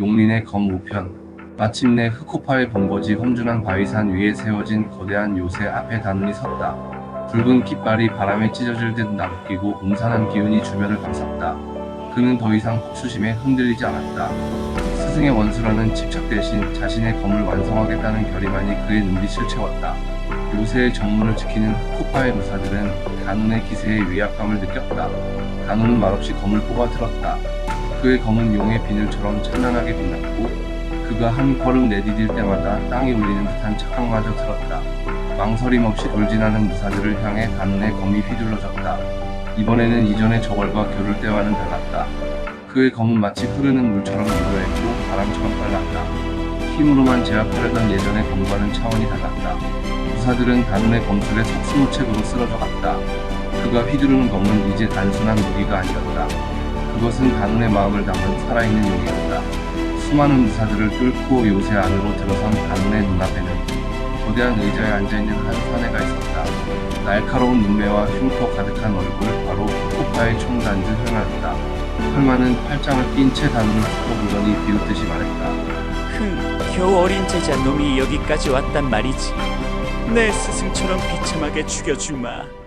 용린의 검 우편 마침내 흑호파의 번거지 험준한 바위산 위에 세워진 거대한 요새 앞에 단운이 섰다. 붉은 깃발이 바람에 찢어질 듯 남기고 음산한 기운이 주변을 감쌌다. 그는 더 이상 혹수심에 흔들리지 않았다. 스승의 원수라는 집착 대신 자신의 검을 완성하겠다는 결의만이 그의 눈빛을 채웠다. 요새의 정문을 지키는 흑호파의 무사들은 간운의 기세에 위압감을 느꼈다. 간운은 말없이 검을 뽑아 들었다. 그의 검은 용의 비늘처럼 찬란하게 빛났고 그가 한 걸음 내디딜 때마다 땅이 울리는 듯한 착각마저 들었다. 망설임 없이 돌진하는 무사들을 향해 간운의 검이 휘둘러졌다. 이번에는 이전의 저걸과 겨룰 때와는 달랐다. 그의 검은 마치 흐르는 물처럼 유도했고 바람처럼 빨랐다. 힘으로만 제압하려던 예전의 검과는 차원이 달랐다. 무사들은 단운의 검술에 속수무책으로 쓰러져 갔다. 그가 휘두르는 검은 이제 단순한 무기가 아니었다. 그것은 단운의 마음을 담은 살아있는 용이었다. 수많은 무사들을 뚫고 요새 안으로 들어선 단운의 눈앞에는 거대한 의자에 앉아있는 한 사내가 있었다. 날카로운 눈매와 흉터 가득한 얼굴 바로 코파의 총단주 혈마였다. 혈마는 팔짱을 낀 채 단운을 훑어보더니 비웃듯이 말했다. 흥, 겨우 어린 제자 놈이 여기까지 왔단 말이지. 내 스승처럼 비참하게 죽여주마.